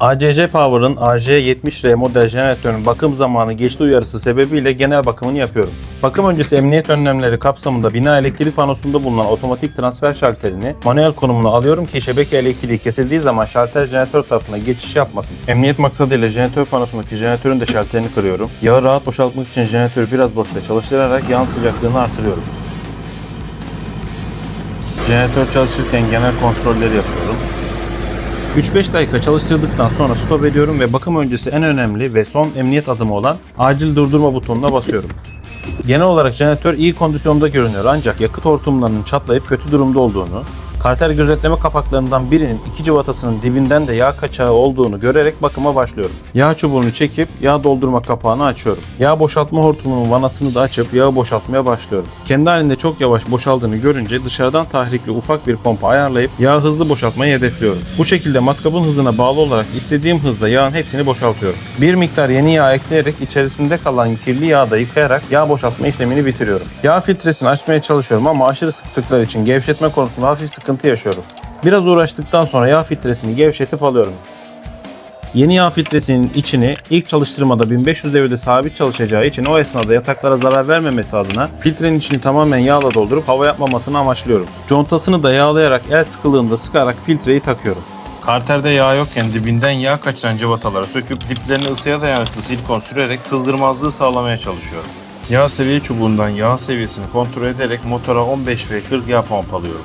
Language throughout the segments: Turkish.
ACC Power'ın AJ70R model jeneratörünün bakım zamanı geçti uyarısı sebebiyle genel bakımını yapıyorum. Bakım öncesi emniyet önlemleri kapsamında bina elektrik panosunda bulunan otomatik transfer şalterini manuel konumuna alıyorum ki şebeke elektriği kesildiği zaman şalter jeneratör tarafına geçiş yapmasın. Emniyet maksadıyla jeneratör panosundaki jeneratörün de şalterini kırıyorum. Yağı rahat boşaltmak için jeneratörü biraz boşta çalıştırarak yağın sıcaklığını artırıyorum. Jeneratör çalışırken genel kontrolleri yapıyorum. 3-5 dakika çalıştırdıktan sonra stop ediyorum ve bakım öncesi en önemli ve son emniyet adımı olan acil durdurma butonuna basıyorum. Genel olarak jeneratör iyi kondisyonda görünüyor ancak yakıt hortumlarının çatlayıp kötü durumda olduğunu, karter gözetleme kapaklarından birinin iki cıvatasının dibinden de yağ kaçağı olduğunu görerek bakıma başlıyorum. Yağ çubuğunu çekip yağ doldurma kapağını açıyorum. Yağ boşaltma hortumunun vanasını da açıp yağı boşaltmaya başlıyorum. Kendi halinde çok yavaş boşaldığını görünce dışarıdan tahrikli ufak bir pompa ayarlayıp yağı hızlı boşaltmayı hedefliyorum. Bu şekilde matkabın hızına bağlı olarak istediğim hızda yağın hepsini boşaltıyorum. Bir miktar yeni yağ ekleyerek içerisinde kalan kirli yağı da yıkayarak yağ boşaltma işlemini bitiriyorum. Yağ filtresini açmaya çalışıyorum ama aşırı sıktıkları için gevşetme konusunda hafif sıkıntı yaşıyorum. Biraz uğraştıktan sonra yağ filtresini gevşetip alıyorum. Yeni yağ filtresinin içini ilk çalıştırmada 1500 devirde sabit çalışacağı için o esnada yataklara zarar vermemesi adına filtrenin içini tamamen yağla doldurup hava yapmamasını amaçlıyorum. Contasını da yağlayarak el sıkılığında sıkarak filtreyi takıyorum. Karterde yağ yokken dibinden yağ kaçıran cıvataları söküp diplerine ısıya dayanıklı silikon sürerek sızdırmazlığı sağlamaya çalışıyorum. Yağ seviye çubuğundan yağ seviyesini kontrol ederek motora 15 ve 40 yağ pompalıyorum.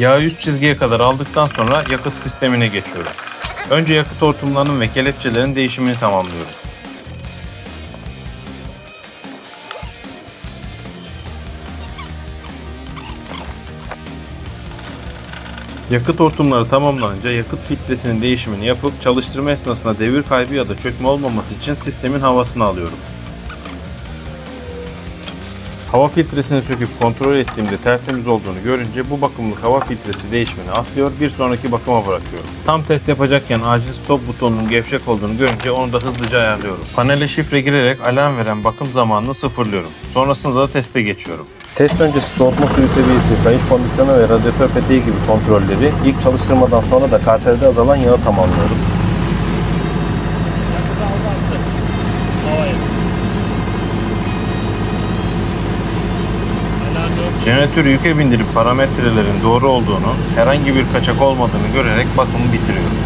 Yağı 100 çizgiye kadar aldıktan sonra yakıt sistemine geçiyorum. Önce yakıt hortumlarının ve kelepçelerin değişimini tamamlıyorum. Yakıt hortumları tamamlanınca yakıt filtresinin değişimini yapıp çalıştırma esnasında devir kaybı ya da çökme olmaması için sistemin havasını alıyorum. Hava filtresini söküp kontrol ettiğimde tertemiz olduğunu görünce bu bakımlık hava filtresi değişimini atlıyor bir sonraki bakıma bırakıyorum. Tam test yapacakken acil stop butonunun gevşek olduğunu görünce onu da hızlıca ayarlıyorum. Panele şifre girerek alarm veren bakım zamanını sıfırlıyorum. Sonrasında da teste geçiyorum. Test öncesi soğutma suyu seviyesi, kayış kondisyonu ve radyatör peteği gibi kontrolleri ilk çalıştırmadan sonra da kartelde azalan yağı tamamlıyorum. Jeneratörü yüke bindirip parametrelerin doğru olduğunu, herhangi bir kaçak olmadığını görerek bakımı bitiriyorum.